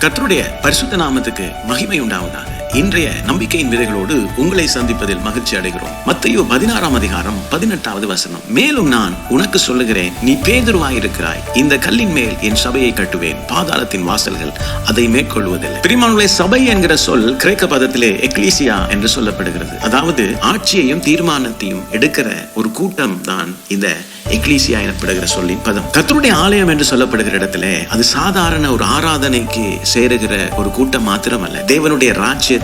கத்தருடைய பரிசுத்த நாமத்துக்கு மகிமை உண்டாவதாக. இன்றைய நம்பிக்கையின் விதைகளோடு உங்களை சந்திப்பதில் மகிழ்ச்சி அடைகிறோம். மத்தையோ பதினாறாம் அதிகாரம் பதினெட்டாவது வசனம். மேலும் நான் உனக்கு சொல்லுகிறேன் நீ பேதுருவாயிருக்கிறாய். இந்த கல்லின் மேல் என் சபையை கட்டுவேன். பாதாளத்தின் வாசல்கள் அதை மேற்கொள்வதில்லை. பிரிமானுடைய சபை என்கிற சொல் கிரேக்க பதத்திலே எக்லீசியா என்று சொல்லப்படுகிறது. அதாவது ஆட்சியையும் தீர்மானத்தையும் எடுக்கிற ஒரு கூட்டம் தான் இந்த எக்லீசியா எனப்படுகிற சொல்லின் பதம். கத்தருடைய ஆலயம் என்று சொல்லப்படுகிற இடத்துல அது சாதாரண ஒரு ஆராதனைக்கு சேருகிற ஒரு கூட்டம் மாத்திரமல்ல. தேவனுடைய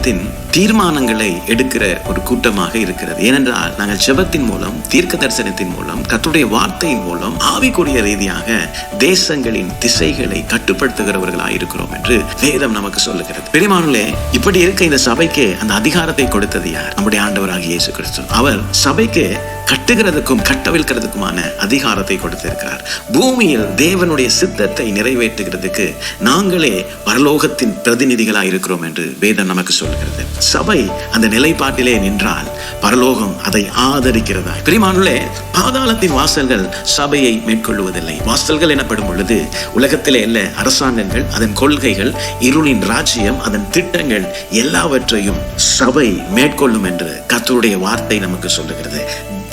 19 தீர்மானங்களை எடுக்கிற ஒரு கூட்டமாக இருக்கிறது. ஏனென்றால் நாங்கள் ஜெபத்தின் மூலம் தீர்க்க தரிசனத்தின் மூலம் கத்துடைய வார்த்தையின் மூலம் ஆவிக்குரிய ரீதியாக தேசங்களின் திசைகளை கட்டுப்படுத்துகிறவர்களாக இருக்கிறோம் என்று வேதம் நமக்கு சொல்லுகிறது. பெரியமானே இப்படி இருக்க இந்த சபைக்கு அந்த அதிகாரத்தை கொடுத்தது யார்? நம்முடைய ஆண்டவராக இயேசு கிறிஸ்து அவர் சபைக்கு கட்டுகிறதுக்கும் கட்டவிழ்க்கிறதுக்குமான அதிகாரத்தை கொடுத்திருக்கிறார். பூமியில் தேவனுடைய சித்தத்தை நிறைவேற்றுகிறதுக்கு நாங்களே பரலோகத்தின் பிரதிநிதிகளாக இருக்கிறோம் என்று வேதம் நமக்கு சொல்கிறது சபை அந்த நிலைப்பாட்டிலே நின்றால் பரலோகம் அதை ஆதரிக்கிறதா? பிரிமானுள்ளே பாதாளத்தின் வாசல்கள் சபையை மேற்கொள்வதில்லை வாசல்கள் எனப்படும் பொழுது உலகத்திலே இல்ல அரசாங்கங்கள் அதன் கொள்கைகள் இருளின் ராஜ்யம் அதன் திட்டங்கள் எல்லாவற்றையும் சபை மேற்கொள்ளும் என்று கத்தருடைய வார்த்தை நமக்கு சொல்லுகிறது.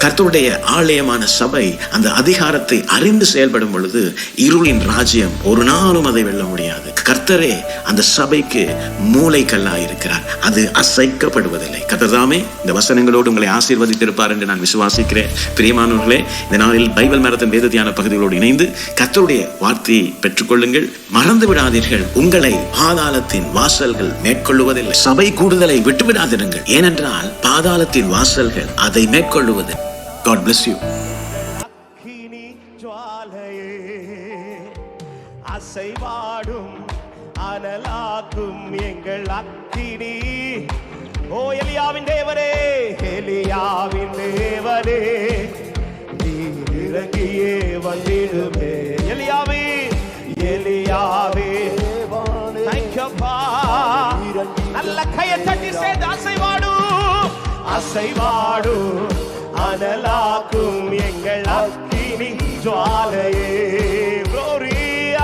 கர்த்தருடைய ஆலயமான சபை அந்த அதிகாரத்தை அறிந்து செயல்படும் பொழுது இருளின் ராஜ்யம் ஒரு நாளும் அதை வெல்ல முடியாது. கர்த்தரே அந்த சபைக்கு மூளைக்கல்லா இருக்கிறார். அது அசைக்கப்படுவதில்லை. கர்த்தர் தாமே இந்த வசனங்களோடு உங்களை ஆசீர்வதித்திருப்பார் என்று நான் விசுவாசிக்கிறேன். பிரியமானவர்களே இந்த நாளில் பைபிள் மரத்தின் வேதத்தியான பகுதிகளோடு இணைந்து கர்த்தருடைய வார்த்தையை பெற்றுக்கொள்ளுங்கள். மறந்து விடாதீர்கள் உங்களை பாதாளத்தின் வாசல்கள் மேற்கொள்ளுவதில்லை. சபை கூடுதலை விட்டுவிடாதிருங்கள். ஏனென்றால் பாதாளத்தின் வாசல்கள் அதை மேற்கொள்ளுவது காட் பிளஸ் யூ அக்கினி ஜுவாலையே அசைவாடும் அனலாக்கும் எங்கள் அக்கினி. ஓ எலியாவின் தேவரே எலியாவின் தேவரே நீர் இறங்கியே வந்திடுமே. எலியாவே எலியாவே தேங்க்யூப்பா நல்ல கையை தட்டி சேர்ந்து அசைவாடும் அசைவாடும் அனலாக்கும் எங்கள் அக்கினி ஜுவாலையே glory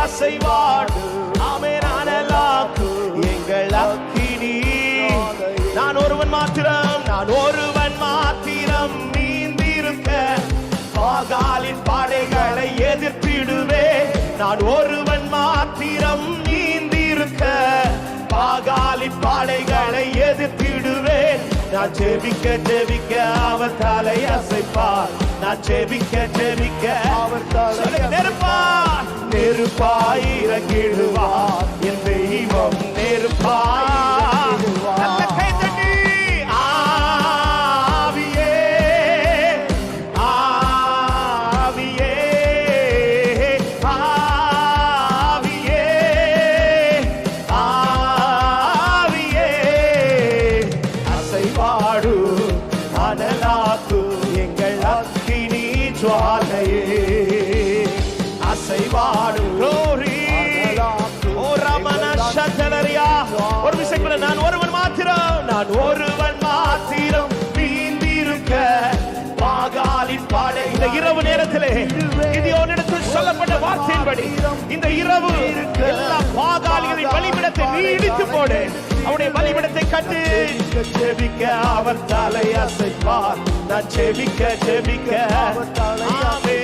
அசைவாடு ஆமேன் அனலாக்கும் எங்கள் அக்கினி நான் ஒருவன் மாத்திரம் நான் ஒருவன் மாத்திரம் நீந்திருக்க. பாகாலின் படைகளை எதிர்த்திடுவே நான் ஒருவன் மாத்திரம் நீந்திருக்க. பாகாலின் படைகளை எதிர்த்திடுவேன். நான் ஜெபிக்க ஜெபிக்க அவர் தலை அசைப்பார். நான் ஜெபிக்க ஜெபிக்க அவர் தலை நெருப்பார் நெருப்பாய். இறங்கிடுவார் என் தெய்வம் ஜுவாலையே அசைவாடு glory ஓ ரமண ஒரு விஷயம் கூட நான் ஒருவன் மாத்திரம். நான் ஒருவன் மாத்திரம் நீந்திருக்க பாகாலின் பாடை இந்த இரவு நேரத்திலே இது சொல்லப்பட்ட வார்த்தையின்படி இந்த இரவு எல்லா பாகாலிகளின் பலிபிடத்தை நீ இடித்து போடு. அவனுடைய பலிபிடத்தை கட்டு. ஜெபிக்க அவர் தலை அசைப்பார். நான் ஜெபிக்க ஜெபிக்க ஆமே